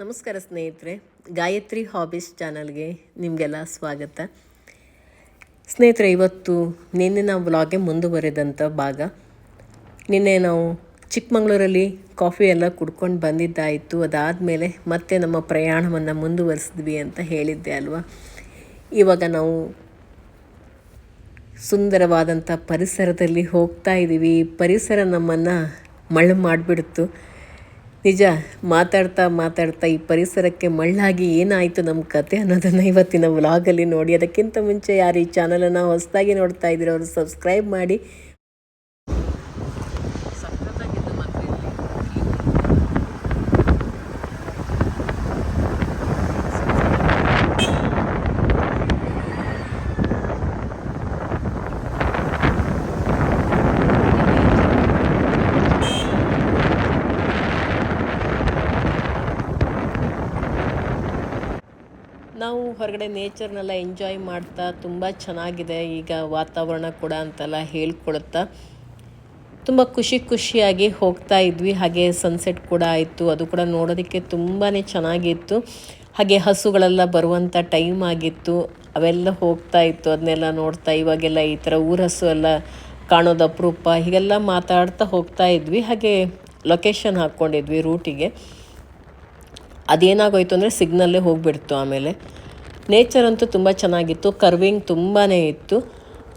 ನಮಸ್ಕಾರ ಸ್ನೇಹಿತರೆ, ಗಾಯತ್ರಿ ಹಾಬೀಸ್ ಚಾನಲ್ಗೆ ನಿಮಗೆಲ್ಲ ಸ್ವಾಗತ. ಸ್ನೇಹಿತರೆ, ಇವತ್ತು ನಿನ್ನೆ ನಾವು ಬ್ಲಾಗೆ ಮುಂದುವರೆದಂಥ ಭಾಗ. ನಿನ್ನೆ ನಾವು ಚಿಕ್ಕಮಗಳೂರಲ್ಲಿ ಕಾಫಿ ಎಲ್ಲ ಕುಡ್ಕೊಂಡು ಬಂದಿದ್ದಾಯಿತು. ಅದಾದಮೇಲೆ ಮತ್ತೆ ನಮ್ಮ ಪ್ರಯಾಣವನ್ನು ಮುಂದುವರಿಸಿದ್ವಿ ಅಂತ ಹೇಳಿದ್ದೆ ಅಲ್ವಾ? ಇವಾಗ ನಾವು ಸುಂದರವಾದಂಥ ಪರಿಸರದಲ್ಲಿ ಹೋಗ್ತಾ ಇದ್ದೀವಿ ಪರಿಸರ ನಮ್ಮನ್ನು ಮಳ್ಳು ಮಾಡಿಬಿಡ್ತು. ನಿಜ, ಮಾತಾಡ್ತಾ ಮಾತಾಡ್ತಾ ಈ ಪರಿಸರಕ್ಕೆ ಮಳ್ಳಾಗಿ ಏನಾಯಿತು ನಮ್ಮ ಕತೆ ಅನ್ನೋದನ್ನು ಇವತ್ತಿನ ವ್ಲಾಗಲ್ಲಿ ನೋಡಿ. ಅದಕ್ಕಿಂತ ಮುಂಚೆ ಯಾರು ಈ ಚಾನಲನ್ನು ಹೊಸದಾಗಿ ನೋಡ್ತಾ ಇದ್ದೀರೋ ಅವರು ಸಬ್ಸ್ಕ್ರೈಬ್ ಮಾಡಿ ನಾವು ಹೊರಗಡೆ ನೇಚರ್ನೆಲ್ಲ ಎಂಜಾಯ್ ಮಾಡ್ತಾ ತುಂಬ ಚೆನ್ನಾಗಿದೆ ಈಗ ವಾತಾವರಣ ಕೂಡ ಅಂತೆಲ್ಲ ಹೇಳ್ಕೊಳುತ್ತಾ. ತುಂಬ ಖುಷಿ ಖುಷಿಯಾಗಿ ಹೋಗ್ತಾ ಇದ್ವಿ, ಹಾಗೆ ಸನ್ಸೆಟ್ ಕೂಡ ಆಯಿತು, ಅದು ಕೂಡ ನೋಡೋದಕ್ಕೆ ತುಂಬಾ ಚೆನ್ನಾಗಿತ್ತು. ಹಾಗೆ ಹಸುಗಳೆಲ್ಲ ಬರುವಂಥ ಟೈಮ್ ಆಗಿತ್ತು, ಅವೆಲ್ಲ ಹೋಗ್ತಾ ಇತ್ತು, ಅದನ್ನೆಲ್ಲ ನೋಡ್ತಾ ಇವಾಗೆಲ್ಲ ಈ ಥರ ಊರ ಹಸು ಎಲ್ಲ ಕಾಣೋದು ಅಪರೂಪ, ಹೀಗೆಲ್ಲ ಮಾತಾಡ್ತಾ ಹೋಗ್ತಾ ಇದ್ವಿ, ಹಾಗೆ ಲೊಕೇಶನ್ ಹಾಕ್ಕೊಂಡಿದ್ವಿ ರೂಟಿಗೆ ಅದೇನಾಗೋಯ್ತು ಅಂದರೆ ಸಿಗ್ನಲ್ಲೇ ಹೋಗಿಬಿಡ್ತು ಆಮೇಲೆ. ನೇಚರ್ ಅಂತೂ ತುಂಬ ಚೆನ್ನಾಗಿತ್ತು ಕರ್ವಿಂಗ್ ತುಂಬಾ ಇತ್ತು.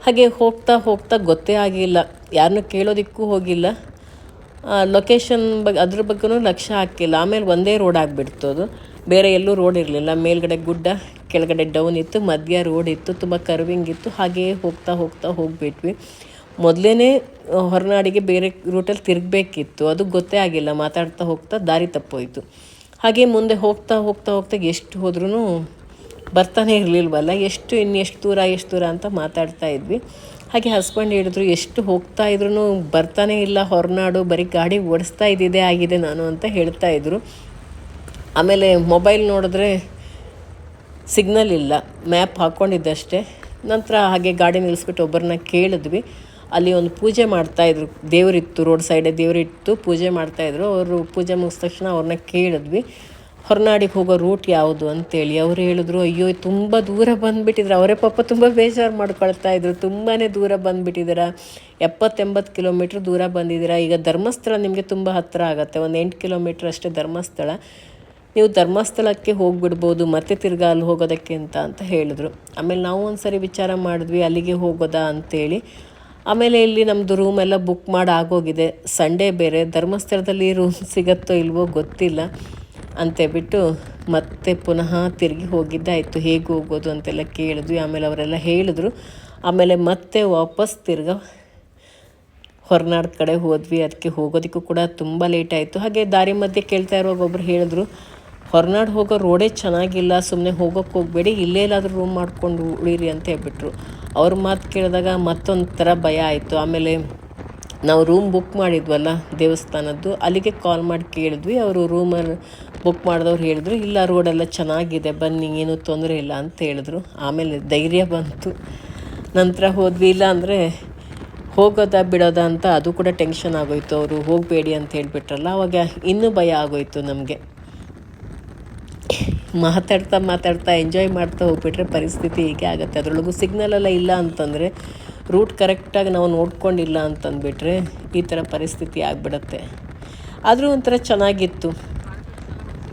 ಹಾಗೆ ಹೋಗ್ತಾ ಹೋಗ್ತಾ ಗೊತ್ತೇ ಆಗಿಲ್ಲ ಯಾರನ್ನೂ ಕೇಳೋದಕ್ಕೂ ಹೋಗಿಲ್ಲ. ಲೊಕೇಶನ್ ಬಗ್ಗೆ ಅದ್ರ ಬಗ್ಗೆನೂ ಲಕ್ಷ್ಯ ಹಾಕಿಲ್ಲ, ಆಮೇಲೆ ಒಂದೇ ರೋಡ್ ಆಗಿಬಿಡ್ತು ಅದು. ಬೇರೆ ಎಲ್ಲೂ ರೋಡ್ ಇರಲಿಲ್ಲ, ಮೇಲ್ಗಡೆ ಗುಡ್ಡ, ಕೆಳಗಡೆ ಡೌನ್ ಇತ್ತು, ಮಧ್ಯ ರೋಡ್ ಇತ್ತು, ತುಂಬ ಕರ್ವಿಂಗ್ ಇತ್ತು, ಹಾಗೆಯೇ ಹೋಗ್ತಾ ಹೋಗ್ತಾ ಹೋಗಿಬಿಟ್ವಿ. ಮೊದಲೇ ಹೊರನಾಡಿಗೆ ಬೇರೆ ರೂಟಲ್ಲಿ ತಿರುಗಬೇಕಿತ್ತು, ಅದು ಗೊತ್ತೇ ಆಗಿಲ್ಲ, ಮಾತಾಡ್ತಾ ಹೋಗ್ತಾ ದಾರಿ ತಪ್ಪೋಯಿತು. ಹಾಗೆ ಮುಂದೆ ಹೋಗ್ತಾ ಹೋಗ್ತಾ ಹೋಗ್ತಾ ಎಷ್ಟು ಹೋದ್ರೂ ಬರ್ತಾನೆ ಇರಲಿಲ್ವಲ್ಲ? ಎಷ್ಟು ಇನ್ನು ಎಷ್ಟು ದೂರ ಎಷ್ಟು ದೂರ ಅಂತ ಮಾತಾಡ್ತಾ ಇದ್ವಿ. ಹಾಗೆ ಹಸ್ಬೆಂಡ್ ಹೇಳಿದ್ರು, ಎಷ್ಟು ಹೋಗ್ತಾ ಇದ್ರೂ ಬರ್ತಾನೆ ಇಲ್ಲ, ಹೊರನಾಡು, ಬರೀ ಗಾಡಿ ಓಡಿಸ್ತಾ ಇದ್ದಿದ್ದೆ ಆಗಿದೆ ನಾನು, ಅಂತ ಹೇಳ್ತಾ ಇದ್ರು. ಆಮೇಲೆ ಮೊಬೈಲ್ ನೋಡಿದ್ರೆ ಸಿಗ್ನಲ್ ಇಲ್ಲ, ಮ್ಯಾಪ್ ಹಾಕ್ಕೊಂಡಿದ್ದಷ್ಟೇ ನಂತರ ಹಾಗೆ ಗಾಡಿ ನಿಲ್ಲಿಸ್ಬಿಟ್ಟು ಒಬ್ಬರನ್ನ ಕೇಳಿದ್ವಿ. ಅಲ್ಲಿ ಒಂದು ಪೂಜೆ ಮಾಡ್ತಾಯಿದ್ರು ದೇವರಿತ್ತು, ರೋಡ್ ಸೈಡೇ ದೇವರಿತ್ತು, ಪೂಜೆ ಮಾಡ್ತಾಯಿದ್ರು ಅವರು ಪೂಜೆ ಮುಗಿದ ತಕ್ಷಣ ಅವ್ರನ್ನ ಕೇಳಿದ್ವಿ. ಹೊರನಾಡಿಗೆ ಹೋಗೋ ರೂಟ್ ಯಾವುದು ಅಂತೇಳಿ ಅವ್ರು ಹೇಳಿದ್ರು, ಅಯ್ಯೋ, ತುಂಬ ದೂರ ಬಂದುಬಿಟ್ಟಿದ್ರು. ಅವರೇ ಪಾಪ ತುಂಬ ಬೇಜಾರು ಮಾಡ್ಕೊಳ್ತಾ ಇದ್ರು. ತುಂಬಾ ದೂರ ಬಂದುಬಿಟ್ಟಿದ್ದೀರಾ? ಎಪ್ಪತ್ತೆಂಬತ್ತು ಕಿಲೋಮೀಟ್ರ್ ದೂರ ಬಂದಿದ್ದೀರಾ? ಈಗ ಧರ್ಮಸ್ಥಳ ನಿಮಗೆ ತುಂಬ ಹತ್ತಿರ ಆಗುತ್ತೆ. ಒಂದು ಎಂಟು ಕಿಲೋಮೀಟ್ರ್ ಅಷ್ಟೇ ಧರ್ಮಸ್ಥಳ. ನೀವು ಧರ್ಮಸ್ಥಳಕ್ಕೆ ಹೋಗಿಬಿಡ್ಬೋದು, ಮತ್ತೆ ತಿರ್ಗಾ ಅಲ್ಲಿ ಹೋಗೋದಕ್ಕೆ ಅಂತ ಅಂತ ಹೇಳಿದ್ರು. ಆಮೇಲೆ ನಾವು ಒಂದು ಸರಿ ವಿಚಾರ ಮಾಡಿದ್ವಿ, ಅಲ್ಲಿಗೆ ಹೋಗೋದಾ ಅಂತೇಳಿ. ಆಮೇಲೆ ಇಲ್ಲಿ ನಮ್ಮದು ರೂಮೆಲ್ಲ ಬುಕ್ ಮಾಡಿ ಆಗೋಗಿದೆ. ಸಂಡೇ ಬೇರೆ. ಧರ್ಮಸ್ಥಳದಲ್ಲಿ ರೂಮ್ ಸಿಗತ್ತೋ ಇಲ್ವೋ ಗೊತ್ತಿಲ್ಲ. ಅಂತೇಳ್ಬಿಟ್ಟು ಮತ್ತೆ ಪುನಃ ತಿರುಗಿ ಹೋಗಿದ್ದಾಯಿತು. ಹೇಗೆ ಹೋಗೋದು ಅಂತೆಲ್ಲ ಕೇಳಿದ್ವಿ. ಆಮೇಲೆ ಅವರೆಲ್ಲ ಹೇಳಿದ್ರು. ಆಮೇಲೆ ಮತ್ತೆ ವಾಪಸ್ ತಿರ್ಗ ಹೊರನಾಡು ಕಡೆ ಹೋದ್ವಿ. ಅದಕ್ಕೆ ಹೋಗೋದಕ್ಕೂ ಕೂಡ ತುಂಬ ಲೇಟ್ ಆಯಿತು. ಹಾಗೆ ದಾರಿ ಮಧ್ಯೆ ಕೇಳ್ತಾ ಇರುವಾಗ ಒಬ್ರು ಹೇಳಿದ್ರು, ಹೊರನಾಡು ಹೋಗೋ ರೋಡೇ ಚೆನ್ನಾಗಿಲ್ಲ. ಸುಮ್ಮನೆ ಹೋಗೋಕ್ಕೆ ಹೋಗಬೇಡಿ. ಇಲ್ಲೇ ಎಲ್ಲಾದರೂ ರೂಮ್ ಮಾಡ್ಕೊಂಡು ಉಳಿರಿ ಅಂತ ಹೇಳ್ಬಿಟ್ರು. ಅವ್ರ ಮಾತು ಕೇಳಿದಾಗ ಮತ್ತೊಂಥರ ಥರ ಭಯ ಆಯಿತು. ಆಮೇಲೆ ನಾವು ರೂಮ್ ಬುಕ್ ಮಾಡಿದ್ವಲ್ಲ ದೇವಸ್ಥಾನದ್ದು, ಅಲ್ಲಿಗೆ ಕಾಲ್ ಮಾಡಿ ಕೇಳಿದ್ವಿ. ಅವರು ರೂಮಲ್ಲಿ ಬುಕ್ ಮಾಡಿದವ್ರು ಹೇಳಿದ್ರು, ಇಲ್ಲ ರೋಡೆಲ್ಲ ಚೆನ್ನಾಗಿದೆ, ಬನ್ನಿ, ಏನೂ ತೊಂದರೆ ಇಲ್ಲ ಅಂತ ಹೇಳಿದ್ರು. ಆಮೇಲೆ ಧೈರ್ಯ ಬಂತು. ನಂತರ ಹೋದ್ವಿ. ಇಲ್ಲ ಅಂದರೆ ಹೋಗೋದಾ, ಬಿಡೋದಾ ಅಂತ ಅದು ಕೂಡ ಟೆನ್ಷನ್ ಆಗೋಯ್ತು. ಅವರು ಹೋಗಬೇಡಿ ಅಂತ ಹೇಳಿಬಿಟ್ರಲ್ಲ, ಅವಾಗ ಇನ್ನೂ ಭಯ ಆಗೋಯ್ತು ನಮಗೆ. ಮಾತಾಡ್ತಾ ಮಾತಾಡ್ತಾ ಎಂಜಾಯ್ ಮಾಡ್ತಾ ಹೋಗ್ಬಿಟ್ರೆ ಪರಿಸ್ಥಿತಿ ಹೀಗೆ ಆಗುತ್ತೆ. ಅದರೊಳಗೂ ಸಿಗ್ನಲೆಲ್ಲ ಇಲ್ಲ ಅಂತಂದರೆ ರೂಟ್ ಕರೆಕ್ಟಾಗಿ ನಾವು ನೋಡ್ಕೊಂಡಿಲ್ಲ ಅಂತಂದುಬಿಟ್ರೆ ಈ ಥರ ಪರಿಸ್ಥಿತಿ ಆಗಿಬಿಡತ್ತೆ. ಆದರೂ ಒಂಥರ ಚೆನ್ನಾಗಿತ್ತು.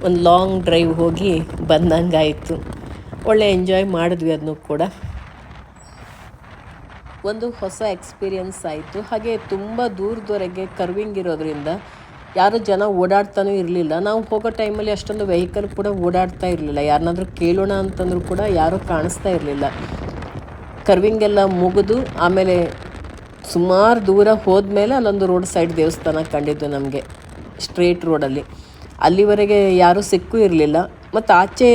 ಒಂದು ಲಾಂಗ್ ಡ್ರೈವ್ ಹೋಗಿ ಬಂದಂಗಾಯಿತು. ಒಳ್ಳೆ ಎಂಜಾಯ್ ಮಾಡಿದ್ವಿ ಅದನ್ನು ಕೂಡ. ಒಂದು ಹೊಸ ಎಕ್ಸ್ಪೀರಿಯನ್ಸ್ ಆಯಿತು. ಹಾಗೆ ತುಂಬ ದೂರದವರೆಗೆ ಕರ್ವಿಂಗ್ ಇರೋದರಿಂದ ಯಾರು ಜನ ಓಡಾಡ್ತಾನೂ ಇರಲಿಲ್ಲ. ನಾವು ಹೋಗೋ ಟೈಮಲ್ಲಿ ಅಷ್ಟೊಂದು ವೆಹಿಕಲ್ ಕೂಡ ಓಡಾಡ್ತಾ ಇರಲಿಲ್ಲ. ಯಾರನ್ನಾದರೂ ಕೇಳೋಣ ಅಂತಂದರೂ ಕೂಡ ಯಾರೂ ಕಾಣಿಸ್ತಾ ಇರಲಿಲ್ಲ. ಕರ್ವಿಂಗ್ ಎಲ್ಲ ಮುಗಿದು ಆಮೇಲೆ ಸುಮಾರು ದೂರ ಹೋದ್ಮೇಲೆ ಅಲ್ಲೊಂದು ರೋಡ್ ಸೈಡ್ ದೇವಸ್ಥಾನ ಕಂಡಿದ್ದು ನಮಗೆ ಸ್ಟ್ರೇಟ್ ರೋಡಲ್ಲಿ ಅಲ್ಲಿವರೆಗೆ ಯಾರೂ ಸಿಕ್ಕೂ ಇರಲಿಲ್ಲ. ಮತ್ತು ಆಚೆ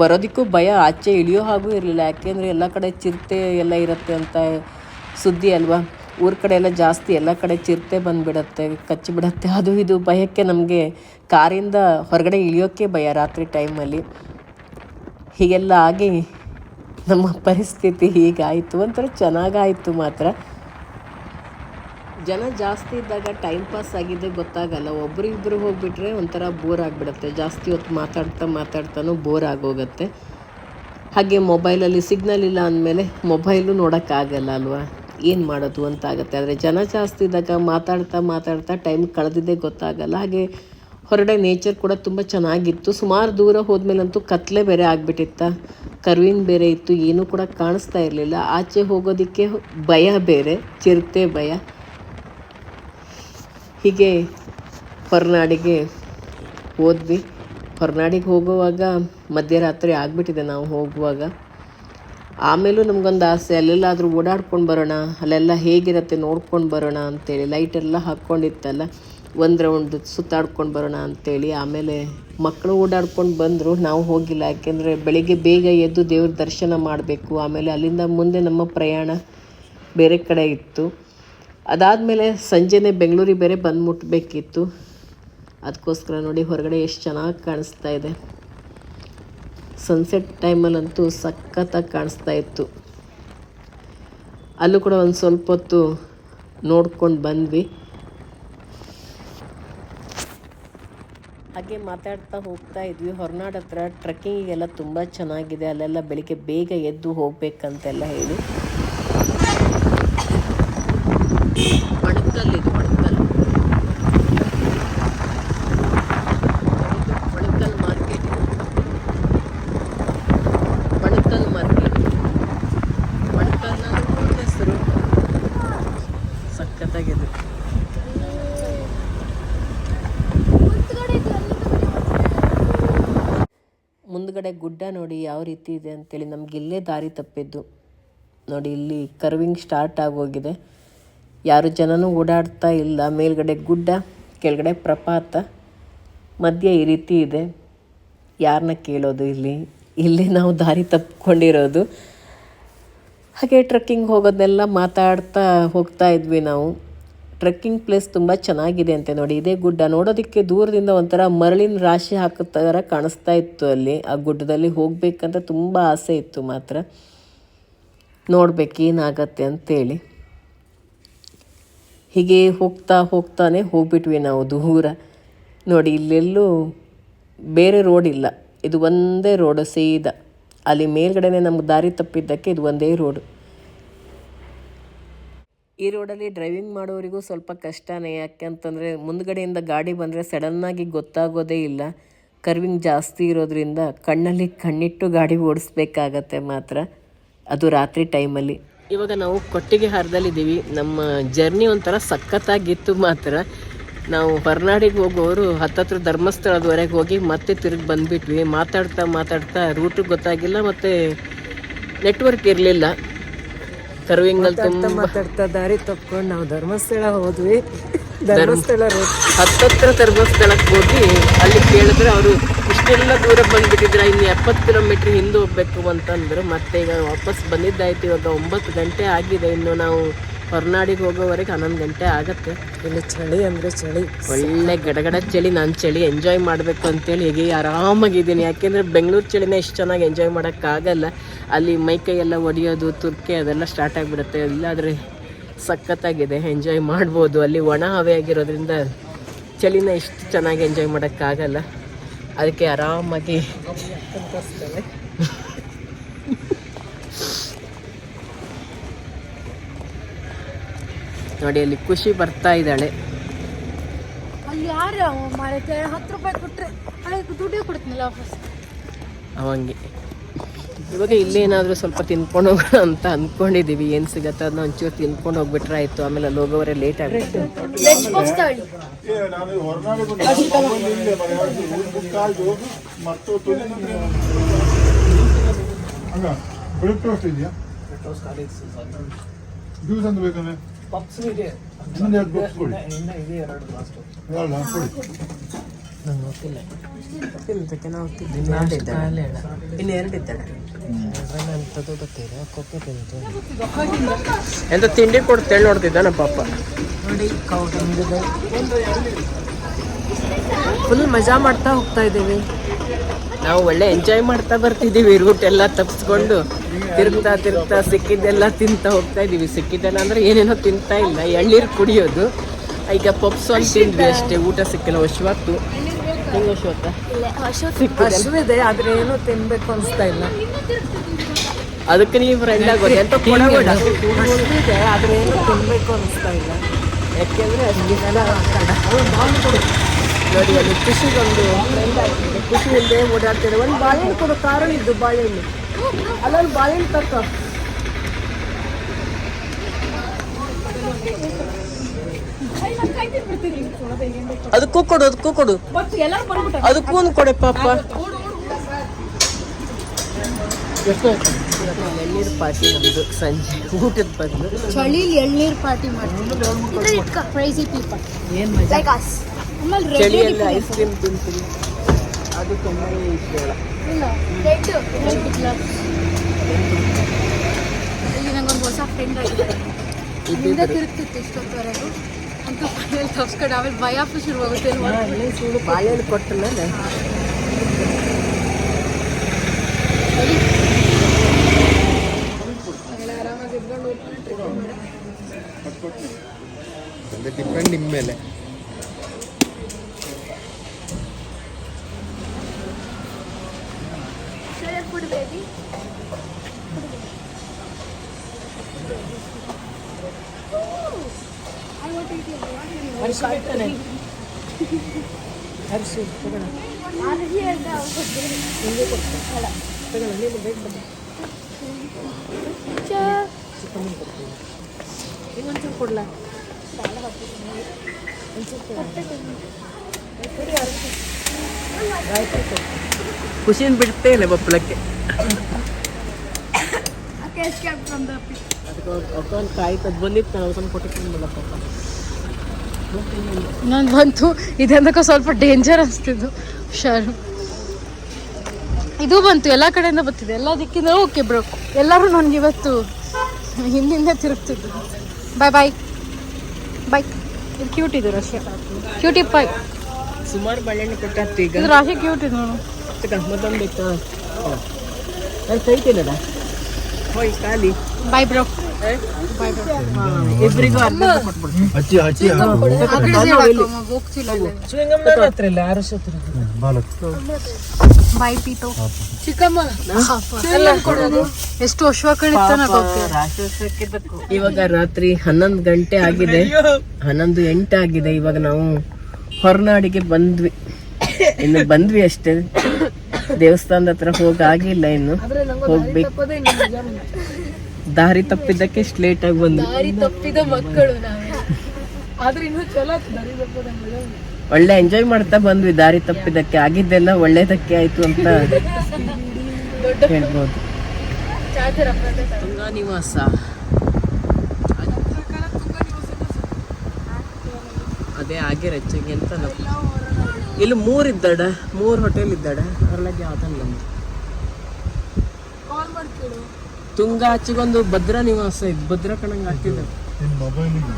ಬರೋದಕ್ಕೂ ಭಯ, ಆಚೆ ಇಳಿಯೋ ಹಾಗೂ ಇರಲಿಲ್ಲ. ಯಾಕೆಂದರೆ ಎಲ್ಲ ಕಡೆ ಚಿರತೆ ಎಲ್ಲ ಇರುತ್ತೆ ಅಂತ ಸುದ್ದಿ ಅಲ್ವಾ? ಊರ ಕಡೆ ಎಲ್ಲ ಜಾಸ್ತಿ ಎಲ್ಲ ಕಡೆ ಚಿರತೆ ಬಂದುಬಿಡತ್ತೆ ಕಚ್ಚಿಬಿಡತ್ತೆ ಅದು ಇದು ಭಯಕ್ಕೆ ನಮಗೆ ಕಾರಿಂದ ಹೊರಗಡೆ ಇಳಿಯೋಕ್ಕೆ ಭಯ ರಾತ್ರಿ ಟೈಮಲ್ಲಿ ಹೀಗೆಲ್ಲ ಆಗಿ ನಮ್ಮ ಪರಿಸ್ಥಿತಿ ಹೀಗಾಯಿತು ಒಂಥರ ಚೆನ್ನಾಗಾಯಿತು ಮಾತ್ರ. ಜನ ಜಾಸ್ತಿ ಇದ್ದಾಗ ಟೈಮ್ ಪಾಸ್ ಆಗಿದೆ ಗೊತ್ತಾಗಲ್ಲ. ಒಬ್ಬರಿಬ್ಬರು ಹೋಗಿಬಿಟ್ರೆ ಒಂಥರ ಬೋರ್ ಆಗಿಬಿಡುತ್ತೆ. ಜಾಸ್ತಿ ಹೊತ್ತು ಮಾತಾಡ್ತಾ ಮಾತಾಡ್ತಾನೂ ಬೋರ್ ಆಗೋಗುತ್ತೆ. ಹಾಗೆ ಮೊಬೈಲಲ್ಲಿ ಸಿಗ್ನಲ್ ಇಲ್ಲ ಅಂದಮೇಲೆ ಮೊಬೈಲು ನೋಡೋಕ್ಕಾಗಲ್ಲ ಅಲ್ವಾ? ಏನು ಮಾಡೋದು ಅಂತ ಆಗುತ್ತೆ ಆದರೆ ಜನ ಜಾಸ್ತಿ ಇದ್ದಾಗ ಮಾತಾಡ್ತಾ ಮಾತಾಡ್ತಾ ಟೈಮ್ ಕಳೆದಿದ್ದೇ ಗೊತ್ತಾಗಲ್ಲ. ಹಾಗೆ ಹೊರಗಡೆ ನೇಚರ್ ಕೂಡ ತುಂಬ ಚೆನ್ನಾಗಿತ್ತು. ಸುಮಾರು ದೂರ ಹೋದ್ಮೇಲಂತೂ ಕತ್ಲೆ ಬೇರೆ ಆಗಿಬಿಟ್ಟಿತ್ತ? ಕರ್ವಿಂಗ್ ಬೇರೆ ಇತ್ತು, ಏನೂ ಕೂಡ ಕಾಣಿಸ್ತಾ ಇರಲಿಲ್ಲ. ಆಚೆ ಹೋಗೋದಕ್ಕೆ ಭಯ ಬೇರೆ, ಚಿರತೆ ಭಯ. ಹೀಗೆ ಹೊರನಾಡಿಗೆ ಹೋದ್ವಿ. ಹೊರನಾಡಿಗೆ ಹೋಗುವಾಗ ಮಧ್ಯರಾತ್ರಿ ಆಗಿಬಿಟ್ಟಿದೆ ನಾವು ಹೋಗುವಾಗ. ಆಮೇಲೂ ನಮಗೊಂದು ಆಸೆ, ಅಲ್ಲೆಲ್ಲಾದರೂ ಓಡಾಡ್ಕೊಂಡು ಬರೋಣ, ಅಲ್ಲೆಲ್ಲ ಹೇಗಿರುತ್ತೆ ನೋಡ್ಕೊಂಡು ಬರೋಣ ಅಂತೇಳಿ. ಲೈಟೆಲ್ಲ ಹಾಕ್ಕೊಂಡಿತ್ತಲ್ಲ ಒಂದು ರೌಂಡ್ ಸುತ್ತಾಡ್ಕೊಂಡು ಬರೋಣ ಅಂತೇಳಿ. ಆಮೇಲೆ ಮಕ್ಕಳು ಓಡಾಡ್ಕೊಂಡು ಬಂದರು. ನಾವು ಹೋಗಿಲ್ಲ. ಯಾಕೆಂದರೆ ಬೆಳಿಗ್ಗೆ ಬೇಗ ಎದ್ದು ದೇವ್ರ ದರ್ಶನ ಮಾಡಬೇಕು. ಆಮೇಲೆ ಅಲ್ಲಿಂದ ಮುಂದೆ ನಮ್ಮ ಪ್ರಯಾಣ ಬೇರೆ ಕಡೆ ಇತ್ತು. ಅದಾದಮೇಲೆ ಸಂಜೆನೇ ಬೆಂಗಳೂರಿಗೆ ಬೇರೆ ಬಂದು ಮುಟ್ಟಬೇಕಿತ್ತು ಅದಕ್ಕೋಸ್ಕರ ನೋಡಿ ಹೊರಗಡೆ ಎಷ್ಟು ಚೆನ್ನಾಗಿ ಕಾಣಿಸ್ತಾ ಇದೆ. ಸನ್ಸೆಟ್ ಟೈಮಲ್ಲಂತೂ ಸಖತ್ತಾಗಿ ಕಾಣಿಸ್ತಾ ಇತ್ತು. ಅಲ್ಲೂ ಕೂಡ ಒಂದು ಸ್ವಲ್ಪ ಹೊತ್ತು ನೋಡ್ಕೊಂಡು ಬಂದ್ವಿ. ಹಾಗೆ ಮಾತಾಡ್ತಾ ಹೋಗ್ತಾ ಇದ್ವಿ. ಹೊರನಾಡ ಹತ್ರ ಟ್ರೆಕ್ಕಿಂಗಿಗೆಲ್ಲ ತುಂಬ ಚೆನ್ನಾಗಿದೆ. ಅಲ್ಲೆಲ್ಲ ಬೆಳಿಗ್ಗೆ ಬೇಗ ಎದ್ದು ಹೋಗಬೇಕಂತೆಲ್ಲ ಹೇಳಿ. ಮುಂದ್ಗಡೆ ಗುಡ್ಡ ನೋಡಿ ಯಾವ ರೀತಿ ಇದೆ ಅಂತೇಳಿ ನಮ್ಗೆ ಇಲ್ಲೇ ದಾರಿ ತಪ್ಪಿದ್ದು. ನೋಡಿ, ಇಲ್ಲಿ ಕರ್ವಿಂಗ್ ಸ್ಟಾರ್ಟ್ ಆಗೋಗಿದೆ. ಯಾರು ಜನನೂ ಓಡಾಡ್ತಾ ಇಲ್ಲ. ಮೇಲ್ಗಡೆ ಗುಡ್ಡ, ಕೆಳಗಡೆ ಪ್ರಪಾತ, ಮಧ್ಯೆ ಈ ರೀತಿ ಇದೆ. ಯಾರನ್ನ ಕೇಳೋದು ಇಲ್ಲಿ? ಇಲ್ಲಿ ನಾವು ದಾರಿ ತಪ್ಪಿಕೊಂಡಿರೋದು ಹಾಗೆ ಟ್ರಕ್ಕಿಂಗ್ ಹೋಗೋದನ್ನೆಲ್ಲ ಮಾತಾಡ್ತಾ ಹೋಗ್ತಾ ಇದ್ವಿ ನಾವು. ಟ್ರೆಕ್ಕಿಂಗ್ ಪ್ಲೇಸ್ ತುಂಬ ಚೆನ್ನಾಗಿದೆ ಅಂತೆ ನೋಡಿ. ಇದೇ ಗುಡ್ಡ ನೋಡೋದಕ್ಕೆ ದೂರದಿಂದ ಒಂಥರ ಮರಳಿನ ರಾಶಿ ಹಾಕೋ ಥರ ಕಾಣಿಸ್ತಾ ಇತ್ತು ಅಲ್ಲಿ. ಆ ಗುಡ್ಡದಲ್ಲಿ ಹೋಗಬೇಕಂತ ತುಂಬ ಆಸೆ ಇತ್ತು ಮಾತ್ರ. ನೋಡಬೇಕು ಏನಾಗತ್ತೆ ಅಂತೇಳಿ. ಹೀಗೆ ಹೋಗ್ತಾ ಹೋಗ್ತಾನೆ ಹೋಗ್ಬಿಟ್ವಿ ನಾವು ದೂರ. ನೋಡಿ, ಇಲ್ಲೆಲ್ಲೂ ಬೇರೆ ರೋಡ್ ಇಲ್ಲ. ಇದು ಒಂದೇ ರೋಡು ಸೀದಾ. ಅಲ್ಲಿ ಮೇಲ್ಗಡೆನೆ ನಮ್ಗೆ ದಾರಿ ತಪ್ಪಿದ್ದಕ್ಕೆ ಇದು ಒಂದೇ ರೋಡು ಈ ರೋಡಲ್ಲಿ ಡ್ರೈವಿಂಗ್ ಮಾಡೋರಿಗೂ ಸ್ವಲ್ಪ ಕಷ್ಟನೇ. ಯಾಕೆ ಅಂತಂದರೆ ಮುಂದ್ಗಡೆಯಿಂದ ಗಾಡಿ ಬಂದರೆ ಸಡನ್ನಾಗಿ ಗೊತ್ತಾಗೋದೇ ಇಲ್ಲ. ಕರ್ವಿಂಗ್ ಜಾಸ್ತಿ ಇರೋದ್ರಿಂದ ಕಣ್ಣಲ್ಲಿ ಕಣ್ಣಿಟ್ಟು ಗಾಡಿ ಓಡಿಸ್ಬೇಕಾಗತ್ತೆ ಮಾತ್ರ. ಅದು ರಾತ್ರಿ ಟೈಮಲ್ಲಿ. ಇವಾಗ ನಾವು ಕೊಟ್ಟಿಗೆ ಹಾರದಲ್ಲಿದ್ದೀವಿ. ನಮ್ಮ ಜರ್ನಿ ಒಂಥರ ಸಖತ್ತಾಗಿತ್ತು ಮಾತ್ರ. ನಾವು ಹೊರನಾಡಿಗೆ ಹೋಗೋರು ಹತ್ತತ್ರ ಧರ್ಮಸ್ಥಳದವರೆಗೆ ಹೋಗಿ ಮತ್ತೆ ತಿರುಗಿ ಬಂದ್ಬಿಟ್ವಿ. ಮಾತಾಡ್ತಾ ಮಾತಾಡ್ತಾ ರೂಟು ಗೊತ್ತಾಗಿಲ್ಲ, ಮತ್ತು ನೆಟ್ವರ್ಕ್ ಇರಲಿಲ್ಲ. ಕರ್ವಿಂಗಲ್ಲಿ ತುಂಬಾ ಮಾತಾಡ್ತಾ ದಾರಿ ತಪ್ಕೊಂಡು ನಾವು ಧರ್ಮಸ್ಥಳ ಹೋದ್ವಿ. ಧರ್ಮಸ್ಥಳ ಹತ್ತತ್ರ ಧರ್ಮಸ್ಥಳಕ್ಕೆ ಹೋಗಿ ಅಲ್ಲಿ ಕೇಳಿದ್ರೆ ಅವರು ಇಷ್ಟೆಲ್ಲ ದೂರ ಬಂದ್ಬಿಟ್ಟಿದ್ರೆ ಇನ್ನು ಎಪ್ಪತ್ತು ಕಿಲೋಮೀಟ್ರ್ ಹಿಂದೆ ಹೋಗ್ಬೇಕು ಅಂತಂದ್ರು. ಮತ್ತೆ ಈಗ ವಾಪಸ್ ಬಂದಿದ್ದಾಯ್ತು. ಇವಾಗ ಒಂಬತ್ತು ಗಂಟೆ ಆಗಿದೆ. ಇನ್ನು ನಾವು ಹೊರನಾಡಿಗೆ ಹೋಗೋವರೆಗೆ ಹನ್ನೊಂದು ಗಂಟೆ ಆಗುತ್ತೆ. ಇಲ್ಲಿ ಚಳಿ ಅಂದ್ರೆ ಚಳಿ. ಒಳ್ಳೆ ಗಡಗಡ ಚಳಿ ನಾನು ಚಳಿ ಎಂಜಾಯ್ ಮಾಡಬೇಕು ಅಂತೇಳಿ ಹೇಗೆ ಆರಾಮಾಗಿದ್ದೀನಿ. ಯಾಕೆಂದರೆ ಬೆಂಗಳೂರು ಚಳಿನ ಇಷ್ಟು ಚೆನ್ನಾಗಿ ಎಂಜಾಯ್ ಮಾಡೋಕ್ಕಾಗಲ್ಲ. ಅಲ್ಲಿ ಮೈ ಎಲ್ಲ ಒಡೆಯೋದು ತುರ್ಕೆ ಅದೆಲ್ಲ ಸ್ಟಾರ್ಟ್ ಆಗಿಬಿಡುತ್ತೆ. ಇಲ್ಲಾದರೆ ಸಖತ್ತಾಗಿದೆ ಎಂಜಾಯ್ ಮಾಡ್ಬೋದು. ಅಲ್ಲಿ ಒಣ ಹವೆ ಆಗಿರೋದ್ರಿಂದ ಚಳಿನ ಇಷ್ಟು ಚೆನ್ನಾಗಿ ಎಂಜಾಯ್ ಮಾಡೋಕ್ಕಾಗಲ್ಲ. ಅದಕ್ಕೆ ಆರಾಮಾಗಿ ನೋಡಿ ಅಲ್ಲಿ ಖುಷಿ ಬರ್ತಾ ಇದ್ದಾಳೆ. ಅಲ್ಲಿ ಯಾರು? ಮಾರೈತೆ ಹತ್ತು ರೂಪಾಯಿ ಕೊಟ್ಟರೆ ಅದಕ್ಕೆ ದುಡ್ಡೇ ಕೊಡ್ತೀನಲ್ಲ ವಾಪಸ್. ಅವಂಗೆ. ಇವಾಗ ಇಲ್ಲೇನಾದರೂ ಸ್ವಲ್ಪ ತಿನ್ಕೊಂಡು ಹೋಗೋಣ ಅಂತ ಅಂದ್ಕೊಂಡಿದ್ದೀವಿ ಏನು ಸಿಗತ್ತೆ ಅದನ್ನ ಒಂಚೂರು ತಿನ್ಕೊಂಡು ಹೋಗ್ಬಿಟ್ರೆ ಆಯಿತು. ಆಮೇಲೆ ಅಲ್ಲಿ ಹೋಗೋವರೆ ಲೇಟ್ ಆಗುತ್ತೆ. ಜ್ಯೂಸ್ ಅಂತ ತಗೊಳ್ಳಿ ಎರಡು ಕೊಡಿ. ನಂಗೆ ಗೊತ್ತಿಲ್ಲ. ಗೊತ್ತಿಲ್ಲ ಇನ್ನು ಎರಡು ಇದ್ದಾಳೆ ಗೊತ್ತಿಲ್ಲ. ಎಂತ ತಿಂಡಿ ಕೊಡ್ತೇಳಿ ನೋಡ್ತಿದ್ದಾನ ಪಾಪ. ನೋಡಿ ಫುಲ್ ಮಜಾ ಮಾಡ್ತಾ ಹೋಗ್ತಾ ಇದ್ದೀವಿ. ನಾವು ಒಳ್ಳೆ ಎಂಜಾಯ್ ಮಾಡ್ತಾ ಬರ್ತಿದ್ದೀವಿ ರೂಟ್ ಎಲ್ಲ ತಪ್ಪಿಸ್ಕೊಂಡು ತಿರುಗ್ತಾ ತಿರುಗ್ತಾ ಸಿಕ್ಕಿದ್ದೆಲ್ಲ ತಿಂತಾ ಹೋಗ್ತಾ ಇದೀವಿ. ಸಿಕ್ಕಿದ್ದೆಲ್ಲ ಅಂದ್ರೆ ಏನೇನೋ ತಿಂತಾ ಇಲ್ಲ. ಎಳ್ಳೀರು ಕುಡಿಯೋದು. ಈಗ ಪಪ್ಸ್ ಒಂದು ತಿಂದ್ವಿ ಅಷ್ಟೇ. ಊಟ ಸಿಕ್ಕಿಲ್ಲ. ಹೊಶ್ವತ್ತು ಹೆಂಗೆ ಹೊಶ್ವತ್ತ ಆದರೆ ಆದ್ರೆ ಏನು ತಿನ್ಬೇಕು ಅನಿಸ್ತಾ ಇಲ್ಲ. ಅದಕ್ಕೆ ನೀವು ಫ್ರೆಂಡ್ ಆಗೋದು. ಎಂತ ಕೊಡಬೇಡ. ಹಶ್ವಿದೆ ಆದ್ರೆ ಏನು ತಿನ್ಬೇಕು ಅನಿಸ್ತಾ ಇಲ್ಲ. ಯಾಕೆಂದ್ರೆ ಅಷ್ಟಿದೆಲ್ಲ ನೋಡಿ ಅಲ್ಲಿ ಖುಷಿಗೊಂದು ಖುಷಿಯಿಂದ ಓಡಾಡ್ತಿದೆ ಒಂದು ಬಾಳೆಹಣ್ಣು ಕೊಡೋ ಕಾರಣ ಇದ್ದು ಬಾಳೆಹಣ್ಣು ಅಲ್ಲೊಂದು ಬಾಳೆಹಣ್ಣು ತಕ್ಕ ಅದಕ್ಕೂ ಕೊಡು ಅದಕ್ಕೂ ಕೊಡು. ಅದಕ್ಕೂ ಒಂದು ಕೊಡೆ ಪಾಪ. ಎಳ್ನೀರು ಪಾರ್ಟಿ ನಮ್ದು ಸಂಜೆ ಊಟದ ಬಂದು ಚಳಿಲಿ ಎಳ್ನೀರು ಪಾರ್ಟಿ ಮಾಡ್ತೀವಿ. ಕ್ರೈಸಿ ಪೀಪಲ್ ಏನು ಚಳಿಯಲ್ಲಿ ಐಸ್ ಕ್ರೀಮ್ ತಿಂತೀನಿ ಅದು ತುಂಬ ಇಷ್ಟ ಇಲ್ಲ ರೆಡ್ ಇಲ್ಲಿ ನಂಗೊಂದು ಹೊಸ ಫ್ರೆಂಡ್ ಆಗಿದ್ದಾರೆ ಹಿಂದೆ ತಿರುಗ್ತಿತ್ತು ಇಷ್ಟೊತ್ತವರೆಗೂ ಅಂತ ಮನೇಲಿ ತಪ್ಸ್ಕೊಂಡು ಆಮೇಲೆ ಭಯ ಶುರುವಾಗುತ್ತೆ ಸುಳ್ಳು ಬಾಳೆಹಣ್ಣು ಕೊಟ್ಟ ಮೇಲೆ ಡಿಪೆಂಡ್ ನಿಮ್ಮ ಮೇಲೆ ಖುಷಿನ ಬಿಡ್ತೇ ಇಲ್ಲ ಬಪ್ಪಳಕ್ಕೆ. ಅದಕ್ಕೆ ಒಂದು ಕಾಯ್ತದ ಬಂದಿತ್ತು ನಾವು ಸ್ವಲ್ಪ ಕೊಟ್ಟಿಲ್ಲ ಪಾಪ ನಾನು ಬಂತು ಇದೆಂದಕ್ಕೂ ಸ್ವಲ್ಪ ಡೇಂಜರ್ ಅನಿಸ್ತಿದ್ದು. ಹುಷಾರು. ಇದು ಬಂತು ಎಲ್ಲ ಕಡೆಯಿಂದ ಬರ್ತಿದೆ ಎಲ್ಲ ದಿಕ್ಕಿಂದ ಓಕೆ ಬ್ರೋ ಎಲ್ಲರೂ ನನಗೆ ಇವತ್ತು ಹಿಂದಿಂದ ತಿರುಗ್ತಿದ್ದು ಬಾಯ್ ಬಾಯ್ ಬಾಯ್ ಇದು ಕ್ಯೂಟ್ ಇದು ರಾಶಿ. ಕ್ಯೂಟಿ ಪಾಯ್ ಸುಮಾರು ಬಳ್ಳೆಣ್ಣೆ ಕೊಟ್ಟಾಯ್ತು ಈಗ. ಇದು ರಾಶಿ ಕ್ಯೂಟ್ ಇದು ನೋಡು. ಮತ್ತೊಂದು ಹೋಯ್ ಖಾಲಿ. ಬಾಯ್ ಬ್ರೋ ಇಬ್ಬರಿಗೂ ಅರ್ಧ ಕೊಟ್ಬಿಡ್ತೀನಿ ಹಚ್ಚಿ ಹಚ್ಚಿ ಹೋಗ್ತಿಲ್ಲ ಚುವಿಂಗಮ್ ನನ್ನ ಹತ್ರ ಇಲ್ಲ ಯಾರು ಬಾಲಕ್ ಬಾಯ್ ಪೀಟೋ. ಚಿಕ್ಕಮ್ಮ. ಎಷ್ಟು ಇವಾಗ ರಾತ್ರಿ ಹನ್ನೊಂದು ಗಂಟೆ ಆಗಿದೆ. ಹನ್ನೊಂದು ಎಂಟು ಆಗಿದೆ. ಇವಾಗ ನಾವು ಹೊರನಾಡಿಗೆ ಬಂದ್ವಿ. ಇನ್ನು ಬಂದ್ವಿ ಅಷ್ಟೇ. ದೇವಸ್ಥಾನದ ಹತ್ರ ಹೋಗಾಗಿಲ್ಲ ಇನ್ನು. ಹೋಗ್ಬೇಕು. ದಾರಿ ತಪ್ಪಿದ್ದಕ್ಕೆ ಸ್ಲೇಟ್ ಲೇಟ್ ಆಗಿ ಬಂದು ದಾರಿ ತಪ್ಪಿದ ಮಕ್ಕಳು ನಾವೇ. ಆದ್ರೆ ಇನ್ನು ಚಲೋ ದಾರಿ ಒಳ್ಳೆ ಎಂಜಾಯ್ ಮಾಡ್ತಾ ಬಂದ್ವಿ ದಾರಿ ತಪ್ಪಿದ್ದಕ್ಕೆ. ಆಗಿದ್ದೆಲ್ಲ ಒಳ್ಳೇದಕ್ಕೆ ಆಯ್ತು ಅಂತ ಹೇಳ್ಬೋದು. ತುಂಗಾ ನಿವಾಸ ಅದೇ ಆಗಿ ರಚ್ಚಗೆ ಅಂತ ನಾವು ಇಲ್ಲಿ ಮೂರ್ ಇದ್ದಾಡ ಮೂರ್ ಹೋಟೆಲ್ ಇದ್ದಾಡ. ಅದ್ರೊಳಗೆ ಯಾವ್ದಲ್ಲ ನಮ್ದು. ತುಂಗಾ ಹಚ್ಚಿಗೊಂದು ಭದ್ರ ನಿವಾಸ ಇದೆ ಭದ್ರ ಕಣಂಗ್ ಹಾಕಿದ್ದಾರೆ ನಿನ್ನ ಮೊಬೈಲಿಗೆ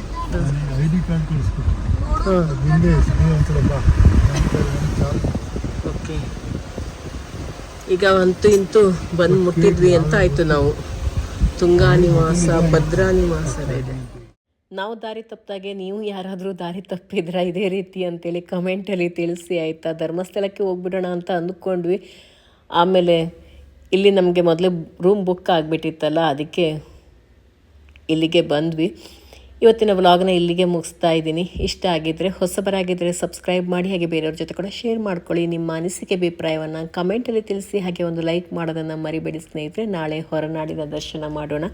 ಐ ಡಿ ಕಾರ್ಡ್ ಕಳಿಸ್ಬಿಟ್ಟು ಹ್ಮ್ ಹಿಂದೆ ನೀವು ಒಂದ್ಸಲ ಬಾ. ನನ್ನ ಕೈಲಿ ಒಂದು ಚಾರ್ಜ್ ಓಕೆ. ಈಗ ಅಂತೂ ಇಂತೂ ಬಂದು ಮುಟ್ಟಿದ್ವಿ ಅಂತ ಆಯ್ತು ನಾವು. ತುಂಗಾ ನಿವಾಸ ಭದ್ರಾ ನಿವಾಸ ಇದೆ. ನಾವು ದಾರಿ ತಪ್ಪಿದಾಗೆ ನೀವು ಯಾರಾದರೂ ದಾರಿ ತಪ್ಪಿದ್ರ ಇದೇ ರೀತಿ ಅಂತೇಳಿ ಕಮೆಂಟಲ್ಲಿ ತಿಳಿಸಿ ಆಯಿತಾ? ಧರ್ಮಸ್ಥಳಕ್ಕೆ ಹೋಗ್ಬಿಡೋಣ ಅಂತ ಅಂದ್ಕೊಂಡ್ವಿ. ಆಮೇಲೆ ಇಲ್ಲಿ ನಮಗೆ ಮೊದಲೇ ರೂಮ್ ಬುಕ್ ಆಗಿಬಿಟ್ಟಿತ್ತಲ್ಲ, ಅದಕ್ಕೆ ಇಲ್ಲಿಗೆ ಬಂದ್ವಿ. ಇವತ್ತಿನ ವ್ಲಾಗ್ನ ಇಲ್ಲಿಗೆ ಮುಗಿಸ್ತಾ ಇದ್ದೀನಿ. ಇಷ್ಟ ಆಗಿದ್ದರೆ ಹೊಸಬರಾಗಿದ್ದರೆ ಸಬ್ಸ್ಕ್ರೈಬ್ ಮಾಡಿ, ಹಾಗೆ ಬೇರೆಯವ್ರ ಜೊತೆ ಕೂಡ ಶೇರ್ ಮಾಡ್ಕೊಳ್ಳಿ. ನಿಮ್ಮ ಅನಿಸಿಕೆ, ಅಭಿಪ್ರಾಯವನ್ನು ಕಮೆಂಟಲ್ಲಿ ತಿಳಿಸಿ, ಹಾಗೆ ಒಂದು ಲೈಕ್ ಮಾಡೋದನ್ನು ಮರಿಬೇಡಿ ಸ್ನೇಹಿತರೆ. ನಾಳೆ ಹೊರನಾಡಿನ ದರ್ಶನ ಮಾಡೋಣ.